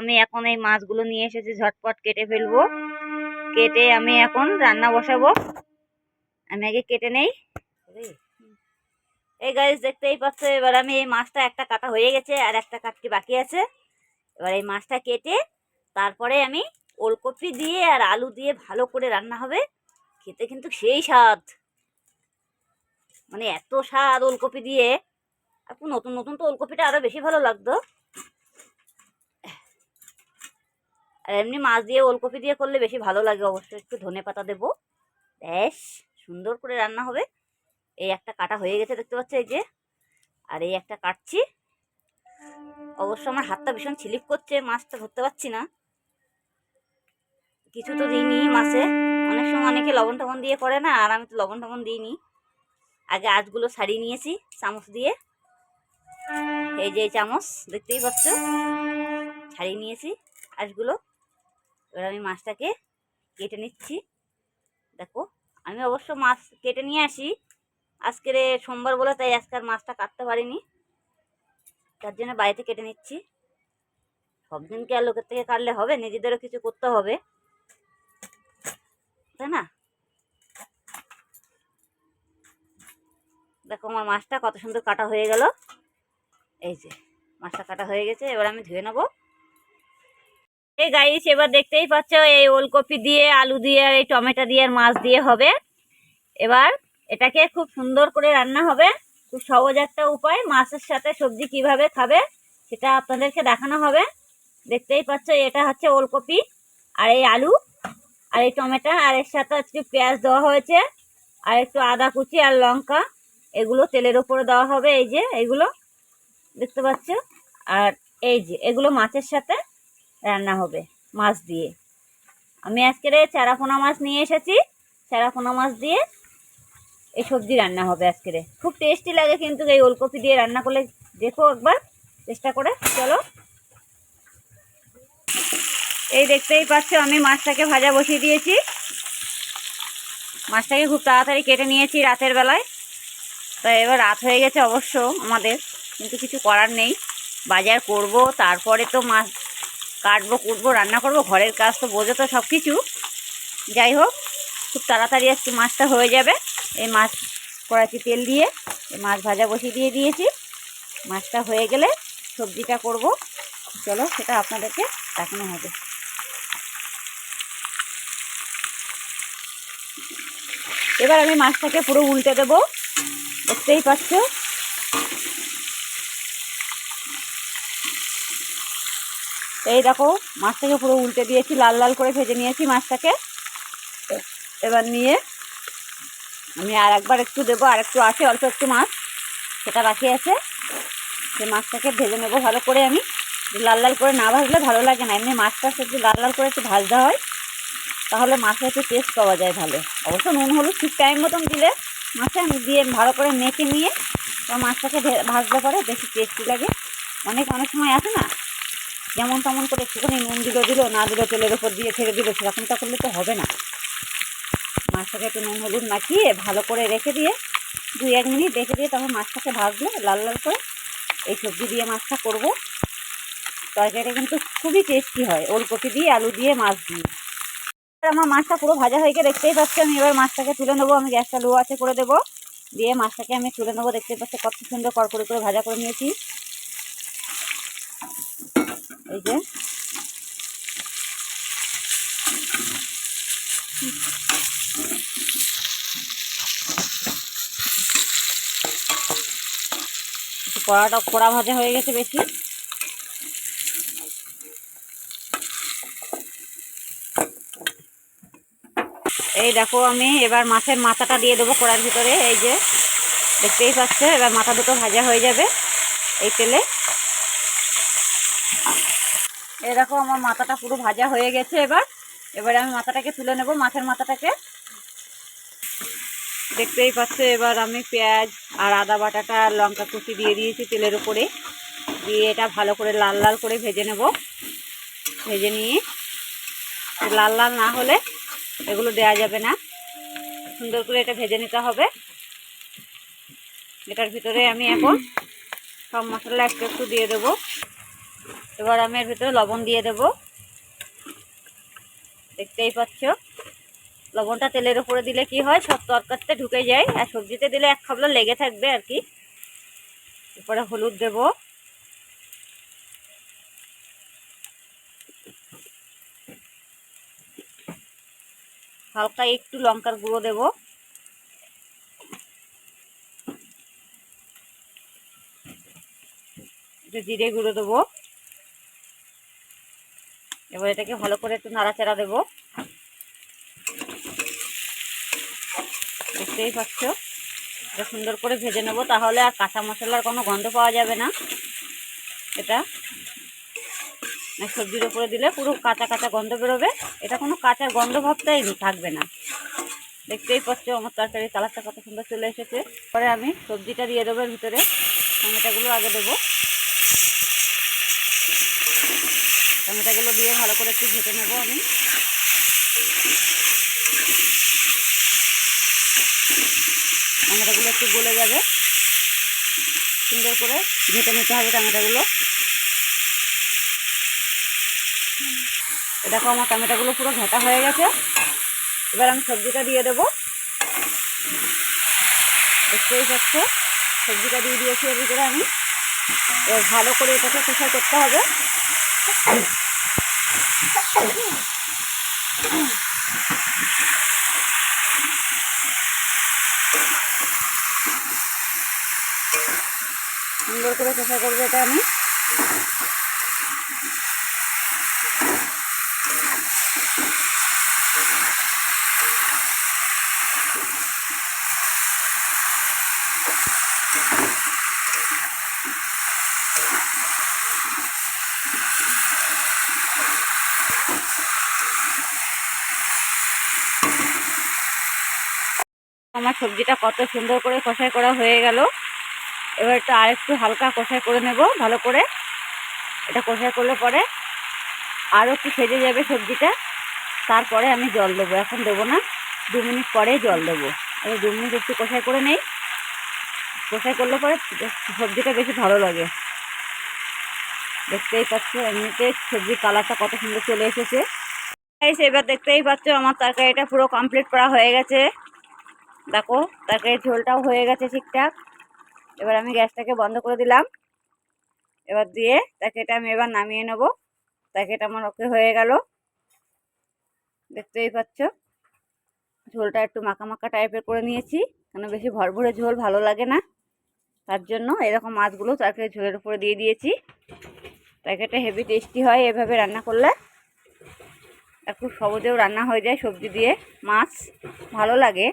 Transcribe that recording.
আমি এখন এই মাছগুলো নিয়ে এসেছি, ঝটপট কেটে ফেলব। কেটে আমি এখন রান্না বসাবো। আমি আগে কেটে নেই। এই গাইস দেখতেই পাচ্ছ, এবার আমি এই মাছটা একটা কাটা হয়ে গেছে আর একটা কাটটি বাকি আছে। এবার এই মাছটা কেটে তারপরে আমি ওলকপি দিয়ে আর আলু দিয়ে ভালো করে রান্না হবে। খেতে কিন্তু সেই স্বাদ। মানে এত স্বাদ ওলকপি দিয়ে। আপু নতুন নতুন তো ওলকপিটা আরও বেশি ভালো লাগতো। আর এমনি মাছ দিয়ে ওলকপি দিয়ে করলে বেশি ভালো লাগে। অবশ্যই একটু ধনে পাতা দেবো। বেশ সুন্দর করে রান্না হবে। এই একটা কাটা হয়ে গেছে, দেখতে পাচ্ছ এই যে। আর এই একটা কাটছি। অবশ্য আমার হাতটা ভীষণ স্লিপ করছে, মাছটা ধরতে পারছি না। কিছু তো দিইনি মাছে। অনেক সময় অনেকে লবণ টবণ দিয়ে করে না, আর আমি তো লবণ টবণ দিইনি। আগে আজগুলো ছাড়িয়ে নিয়েছি চামচ দিয়ে। এই যে চামচ, দেখতেই পাচ্ছ। ছাড়িয়ে নিয়েছি আঁশগুলো এবার আমি মাছটাকে কেটে নিচ্ছি। দেখো, আমি অবশ্য মাছ কেটে নিয়ে আসি। আজকের সোমবার বলে তাই আজকে আর মাছটা কাটতে পারিনি। তার জন্য বাড়িতে কেটে নিচ্ছি। সব দিনকে আর লোকের থেকে কাটলে হবে? নিজেদেরও কিছু করতে হবে। তাই না? দেখো আমার মাছটা কত সুন্দর কাটা হয়ে গেল। এই যে, মাছটা কাটা হয়ে গেছে। এবার আমি ধুয়ে নেব। এই গাইস এবার দেখতেই পাচ্ছ এই ওলকপি দিয়ে, আলু দিয়ে আর এই টমেটো দিয়ে আর মাছ দিয়ে হবে। এবার এটাকে খুব সুন্দর করে রান্না হবে। খুব সহজ একটা উপায়, মাছের সাথে সবজি কীভাবে খাবে সেটা আপনাদেরকে দেখানো হবে। দেখতেই পাচ্ছ, এটা হচ্ছে ওলকপি, আর এই আলু, আর এই টমেটো, আর এর সাথে একটু পেঁয়াজ দেওয়া হয়েছে, আর একটু আদা কুচি আর লঙ্কা, এগুলো তেলের ওপরে দেওয়া হবে, এই যে এগুলো, দেখতে পাচ্ছ? আর এই যে, এগুলো মাছের সাথে রান্না হবে, মাছ দিয়ে। আমি আজকের চারাপোনা মাছ নিয়ে এসেছি, চারাপোনা মাছ দিয়ে এই সবজি রান্না হবে আজকের খুব টেস্টি লাগে কিন্তু এই ওলকপি দিয়ে রান্না করলে, দেখো একবার, চেষ্টা করে, চলো। এই দেখতেই পাচ্ছ, আমি মাছটাকে ভাজা বসিয়ে দিয়েছি। মাছটাকে খুব তাড়াতাড়ি কেটে নিয়েছি রাতের বেলায়। তো এবার রাত হয়ে গেছে অবশ্য আমাদের, কিন্তু কিছু করার নেই। বাজার করব, তারপরে তো মাছ কাটবো, কুটবো, রান্না করব, ঘরের কাজ তো বোঝে তো সব কিছু যাই হোক, খুব তাড়াতাড়ি আজকে মাছটা হয়ে যাবে। এই মাছ কড়াইতে তেল দিয়ে, এই মাছ ভাজা বসিয়ে দিয়ে দিয়েছি। মাছটা হয়ে গেলে সবজিটা করব। চলো, সেটা আপনাদেরকে দেখানো হবে। এবার আমি মাছটাকে পুরো উল্টে দেবো। দেখতেই পাচ্ছ? এই দেখো, মাছটাকে পুরো উল্টে দিয়েছি, লাল লাল করে ভেজে নিয়েছি মাছটাকে। এবার নিয়ে আমি আর একবার একটু দেবো, আর একটু আছে অল্প একটু মাছ, সেটা বাকি আছে। সে মাছটাকে ভেজে নেব ভালো করে আমি। লাল লাল করে না ভাজলে ভালো লাগে না, এমনি মাছটা একটু লাল লাল করে একটু ভাজতে হয়। তাহলে মাছের একটু টেস্ট পাওয়া যায় ভালো। অবশ্য নুন হলুদ ঠিক টাইম মতন দিলে মাছে আমি দিয়ে ভালো করে মেখে নিয়ে মাছটাকে ভাজতে পারে বেশি টেস্টি লাগে। অনেক অনেক সময় আছে না যেমন তেমন করে একটুখানি নুন দিল দিল, না দিল, তেলের ওপর দিয়ে ছেড়ে দিল, সেরকমটা করলে তো হবে না। মাছটাকে একটু নুন হলুদ মাখিয়ে ভালো করে রেখে দিয়ে দুই এক মিনিট রেখে দিয়ে তখন মাছটাকে ভাজলে, লাল লাল করে এই সবজি দিয়ে মাছটা করব। তরকারিটা কিন্তু খুবই টেস্টি হয়, ওলকপি দিয়ে, আলু দিয়ে, মাছ দিয়ে। আমার মাছটা পুরো ভাজা হয়ে গিয়ে দেখতেই পাচ্ছি, আমি এবার মাছটাকে তুলে নেব, আমি গ্যাসটা লো আছে করে দেবো। দিয়ে মাছটাকে আমি তুলে নেব, দেখতেই পাচ্ছি কত সুন্দর কড়কড়ি করে ভাজা করে নিয়েছি। এই যে। কড়াটা কড়া ভাজা হয়ে গেছে বেশি। এই দেখো আমি, এবার মাছের মাথাটা দিয়ে দেবো কড়ার ভিতরে, এই যে। দেখতেই পাচ্ছ, এবার মাথা দুটো ভাজা হয়ে যাবে এই তেলে। এই দেখো আমার মাথাটা পুরো ভাজা হয়ে গেছে এবার। এবারে আমি মাথাটাকে তুলে নেব, মাছের মাথাটাকে। দেখতেই পাচ্ছ এবার আমি পেঁয়াজ আর আদা বাটাটা, লঙ্কা কুচি দিয়ে দিয়েছি তেলের উপরে। দিয়ে এটা ভালো করে লাল লাল করে ভেজে নেব। ভেজে নিয়ে লাল লাল না হলে এগুলো দেয়া যাবে না। সুন্দর করে এটা ভেজে নিতে হবে। এটার ভিতরে আমি এখন সব মশলা একটু একটু দিয়ে দেবো। এবার আমি এর ভিতরে লবণ দিয়ে দেব। দেখতেই পাচ্ছ? লবণটা তেলের উপরে দিলে কি হয়? সব তরকারিতে ঢুকে যায় আর সবজিতে দিলে এক খাবলা লেগে থাকবে আর কি। এরপরে হলুদ দেব। হালকা একটু লঙ্কার গুঁড়ো দেব। জিরে গুঁড়ো দেবো। এবার এটাকে ভালো করে একটু নাড়াচাড়া দেবো। দেখতেই পাচ্ছ? এটা সুন্দর করে ভেজে নেব, তাহলে আর কাঁচা মশলার কোনো গন্ধ পাওয়া যাবে না। এটা মানে সবজির উপরে দিলে পুরো কাঁচা কাঁচা গন্ধ বেরোবে। এটা কোনো কাঁচা গন্ধ ভাবটাই থাকবে না। দেখতেই পাচ্ছ আমার তরকারি কালারটা কত সুন্দর চলে এসেছে। পরে আমি সবজিটা দিয়ে দেবো ভিতরে। টমেটোগুলো আগে দেবো। টমেটোগুলো দিয়ে ভালো করে একটু ভেজে নেব আমি। টমেটোগুলো একটু গলে যাবে। সুন্দর করে ভেজে নিতে হবে টমেটোগুলো। দেখো আমার টমেটোগুলো পুরো ঘেটা হয়ে গেছে। এবার আমি সবজিটা দিয়ে দেবো। দেখতেই পাচ্ছ, সবজিটা দিয়ে দিয়েছি এর ভিতরে আমি। এবার ভালো করে এটাকে কোথায় করতে হবে। সুন্দর করে চেষ্টা করব এটা আমি। আমার সবজিটা কত সুন্দর করে কষাই করা হয়ে গেল। এবার এটা আরেকটু হালকা কষাই করে নেব, ভালো করে। এটা কষাই করলে পরে আরও একটু সেজে যাবে সবজিটা। তারপরে আমি জল দেবো। এখন দেবো না, দু মিনিট পরে জল দেবো। এবার দু মিনিট একটু কষাই করে নেই। কষাই করলে পরে সবজিটা বেশি ভালো লাগে। দেখতেই পাচ্ছ, এমনিতে সবজির কালারটা কত সুন্দর চলে এসেছে। এবার দেখতেই পাচ্ছ, আমার তরকারিটা পুরো কমপ্লিট করা হয়ে গেছে। দেখো তরকারির ঝোলটাও হয়ে গেছে ঠিকঠাক। এবার আমি গ্যাসটাকে বন্ধ করে দিলাম। এবার দিয়ে তরকারিটা আমি এবার নামিয়ে নেব। তরকারিটা আমার ওকে হয়ে গেল। দেখতেই পাচ্ছ? ঝোলটা একটু মাখা মাখা টাইপের করে নিয়েছি। কেন বেশি ভরভরে ঝোল ভালো লাগে না। তার জন্য এরকম মাছগুলো তরকারি ঝোলের উপরে দিয়ে দিয়েছি। তরকারিটা হেভি টেস্টি হয় এভাবে রান্না করলে। আর খুব সহজেও রান্না হয়ে যায় সবজি দিয়ে। মাছ ভালো লাগে।